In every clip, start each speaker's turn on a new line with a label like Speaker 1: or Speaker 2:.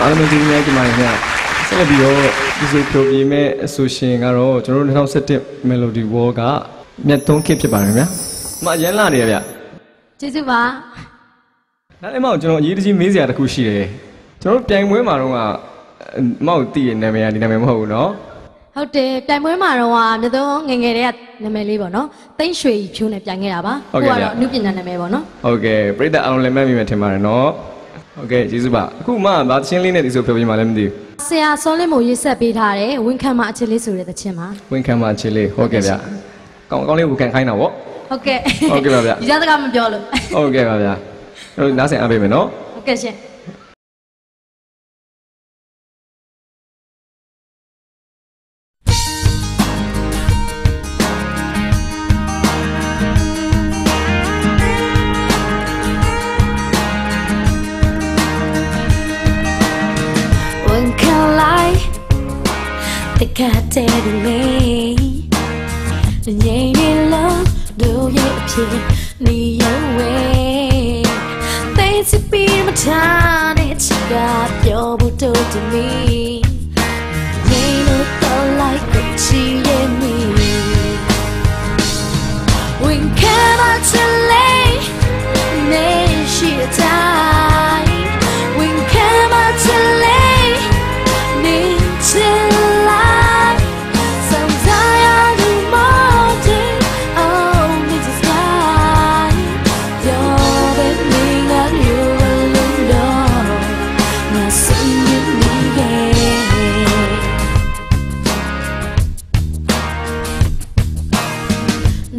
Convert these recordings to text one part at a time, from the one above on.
Speaker 1: အားလုံးဒီနေ့ဒီမှာညဆက်လက်ပြီးတော့ဒီဆိုဖြိုပြမဲ့အဆိုရှင်ကတော့ကျွန်တော်တို့2017 Melody Wall ကမြတ်သုံးခစ်ဖြစ်ပါတယ်ခင်ဗျာ။မအရန်လာနေရဗျ။
Speaker 2: ကျေးဇူးပါ
Speaker 1: ဒါလည်းမောက်ကျွန်တော်အရေးတကြီးမေးစရာတစ်ခုရှိတယ်။ကျွန်တော်တို့ပြိုင်ပွဲမှာတော့ကမောက်တည်ရဲ့နာမည်ကဒီနာမည်မဟုတ်ဘူးเนาะ
Speaker 2: ဟုတ်တယ်ပြိုင်ပွဲမှာတော့ကမြတ်သုံးငယ်ငယ်တည်းကနာမည်လေးပေါ့နော်တိန့်ရွှေဖြိုးနဲ့ပြိုင်ခဲ့တာပါကတော့အနုပညာနာမည်ပေါ့နော်
Speaker 1: ။ဟုတ်ကဲ့ပြိတ္တအားလုံးလည်းမှတ်မိမယ်ထင်ပါတယ်เนาะ။ ဟုတ်ကဲ့ကျေးဇူးပါအခုမှဗာသချင်းလေးနဲ့ဒီဆိုပြောပြမှလည်းမသိဘူး
Speaker 2: ဆရာစောလင်းမို့ရေးဆက်ပေးထားတယ်ဝန်ခံမအခြေလေးဆိုတဲ့သချင်းပါ
Speaker 1: ဝန်ခံမအခြေလေးဟုတ်ကဲ့ဗျကောင်းကောင်းလေးဝန်ခံခိုင်းတာပေါ့
Speaker 2: ဟုတ်ကဲ့
Speaker 1: ဟုတ်ကဲ့ပါဗျ
Speaker 2: ဒီသားစကားမပြောလို့
Speaker 1: ဟုတ်ကဲ့ပါဗျအဲ့တော့နားဆင်အားပေးမယ်နော်
Speaker 2: ဟုတ်ကဲ့ရှင်
Speaker 3: When can I the cat dead me ငြိမ်နေလို့တို့ရဲ့အဖြစ်နေရုံ My singing me yeah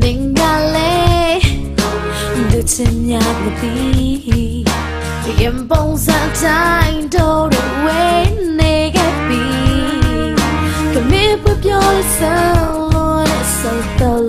Speaker 3: နင်ကလေးလူချင်များမသိရင်ပုံစံတိုင်းတော့ဝဲနေခဲ့ပြီကမေပပြောလို့ဆောလို့တဲ့ဆောတော့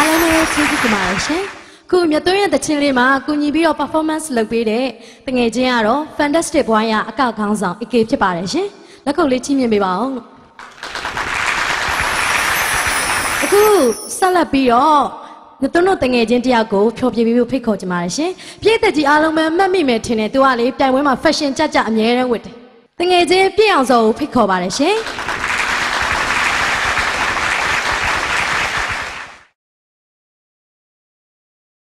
Speaker 2: အားလုံးပဲကျေးဇူးတင်ပါတယ်ရှင်ခုမြတ်သွင်းရဲ့တခြင်းလေးမှာကူညီပြီးတော့ performance လုပ်ပေးတဲ့တငယ်ချင်းကတော့ Fantastic Boy ရအကောက်ခေါင်းဆောင် AK ဖြစ်ပါတယ်ရှင်လက်ခုပ်လေးချီးမြှင့်ပေးပါအောင်လို့အခုဆက်လက်ပြီးတော့မြတ်သွင်းတို့တငယ်ချင်းတယောက်ကိုဖျော်ဖြေပြီးဖိတ်ခေါ်ကြပါတယ်ရှင်ပြည်သက်ကြီးအားလုံးပဲမှတ်မိမယ်ထင်တယ်သူကလေတိုင်ဝဲမှာ fashion ကြကြအမြဲတမ်းဝတ်တယ်တငယ်ချင်းပြည့်အောင်စောကိုဖိတ်ခေါ်ပါတယ်ရှင်